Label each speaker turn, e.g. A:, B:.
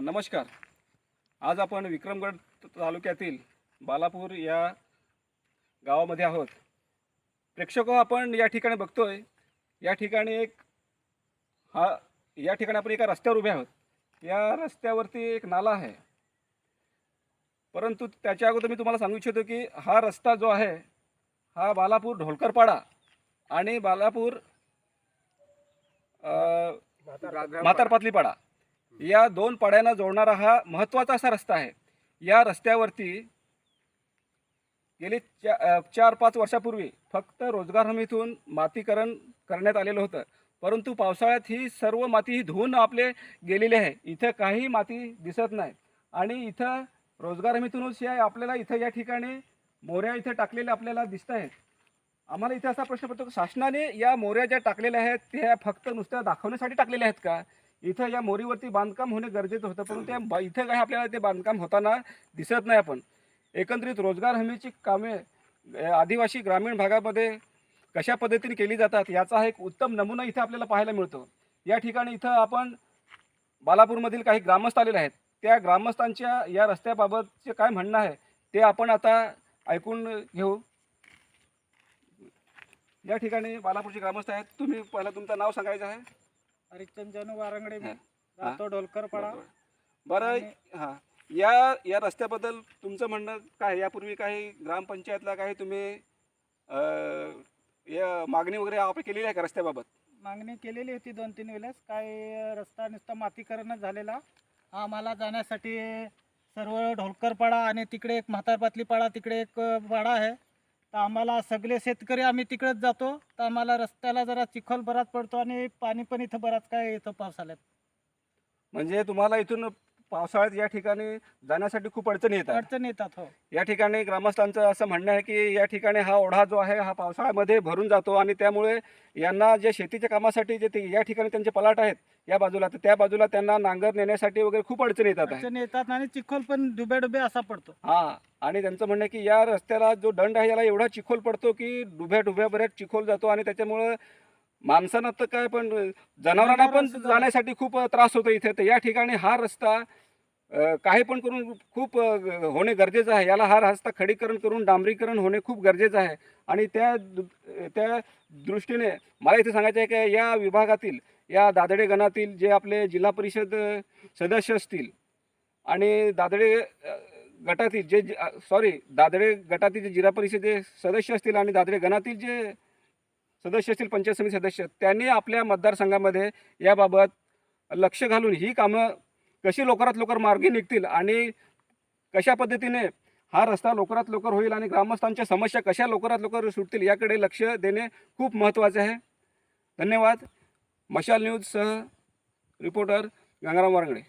A: नमस्कार. आज आपण विक्रमगड तालुक्यातील बालापूर या गावामध्ये आहोत. प्रेक्षक आपण या ठिकाणी बघतोय. या ठिकाणी एक हा या ठिकाणी आपण एका रस्त्यावर उभे आहोत. या रस्त्यावरती एक नाला आहे. परंतु त्याच्या अगोदर मी तुम्हाला सांगू इच्छितो की हा रस्ता जो आहे हा बालापूर ढोलकरपाडा आणि बालापूर म्हातारपातलीपाडा. या दोन पाड्यांना जोडणारा हा महत्त्वाचा असा रस्ता आहे. या रस्त्यावरती गेली चा चार पाच वर्षापूर्वी फक्त रोजगार हमीतून मातीकरण करण्यात आलेलं होतं. परंतु पावसाळ्यात ही सर्व माती ही धुवून आपले गेलेली आहे. इथं काही माती दिसत नाही. आणि इथं रोजगार हमीतूनच या आपल्याला इथं या ठिकाणी मोऱ्या इथं टाकलेल्या आपल्याला दिसत आहेत. आम्हाला इथे असा प्रश्न पडतो की शासनाने या मोऱ्या ज्या टाकलेल्या आहेत त्या फक्त नुसत्या दाखवण्यासाठी टाकलेल्या आहेत का? इथं या मोरीवरती बांधकाम होणे गरजेचं होतं परंतु ते इथं काही आपल्याला ते बांधकाम होताना दिसत नाही आपण. एकंदरीत रोजगार हमीची कामे आदिवासी ग्रामीण भागामध्ये कशा पद्धतीने केली जातात याचा एक उत्तम नमुना इथे आपल्याला पाहायला मिळतो. या ठिकाणी इथं आपण बालापूरमधील काही ग्रामस्थ आलेले आहेत. त्या ग्रामस्थांच्या या रस्त्याबाबतचे काय म्हणणं आहे ते आपण आता ऐकून घेऊ. या ठिकाणी बालापूरचे ग्रामस्थ आहेत. तुम्ही पहिला तुमचं नाव सांगायचं आहे.
B: हरिश्चंद जानू वारंगडे मी. राहतो ढोलकरपाडा.
A: बरं हां. या या रस्त्याबद्दल तुमचं म्हणणं काय? यापूर्वी काही ग्रामपंचायतला काही तुम्ही अं, या मागणी वगैरे आपण केलेली आहे का रस्त्याबाबत?
B: मागणी केलेली होती दोन तीन वेळेस. काय रस्ता नुसता मातीकरणच झालेला. आम्हाला जाण्यासाठी सर्व ढोलकरपाडा आणि तिकडे एक म्हातारपातली पाडा तिकडे एक पाडा आहे. तर आम्हाला सगळे शेतकरी आम्ही तिकडेच जातो. तर आम्हाला रस्त्याला जरा चिखल बराच पडतो आणि पाणी पण इथं बराच काय येतं पावसाळ्यात.
A: म्हणजे तुम्हाला इथून पावसाळ्यात या ठिकाणी जाण्यासाठी खूप अडचणी येतात.
B: अडचण येतात हो.
A: या ठिकाणी ग्रामस्थांचं असं म्हणणं आहे की या ठिकाणी हा ओढा जो आहे हा पावसाळ्यामध्ये भरून जातो आणि त्यामुळे यांना जे शेतीच्या कामासाठी जे ते या ठिकाणी त्यांचे पलाट आहेत या बाजूला तर त्या बाजूला त्यांना नांगर नेण्यासाठी वगैरे खूप अडचणी येतात आहे.
B: अडचण येतात आणि चिखल पण डुबे डुबे असा पडतो.
A: हा आणि त्यांचं म्हणणं आहे की या रस्त्याला जो दंड आहे याला एवढा चिखोल पडतो की डुब्या डुब्या बऱ्याच चिखोल जातो आणि त्याच्यामुळं माणसांना तर काय पण जनावरांना पण जाण्यासाठी खूप त्रास होतो इथे. तर या ठिकाणी हा रस्ता काही पण करून खूप होणे गरजेचं आहे. याला हा रस्ता खडीकरण करून डांबरीकरण होणे खूप गरजेचं आहे. आणि त्या दु- त्या दृष्टीने मला इथे सांगायचं आहे की या विभागातील या दादडे गणातील जे आपले जिल्हा परिषद सदस्य असतील आणि दादडे गटातील जे सॉरी दादडे गटातील जे जिल्हा परिषदे सदस्य असतील आणि दादडे गणातील जे सदस्य असतील पंचायत समिती सदस्य त्यांनी आपल्या मतदारसंघामध्ये याबाबत लक्ष घालून ही कामं कशी लवकरात लवकर मार्गी निघतील आणि कशा पद्धतीने हा रस्ता लवकरात लवकर होईल आणि ग्रामस्थांच्या समस्या कशा लवकरात लवकर सुटतील याकडे लक्ष देणे खूप महत्त्वाचे आहे. धन्यवाद. मशाल न्यूजसह रिपोर्टर गंगाराम वारंगडे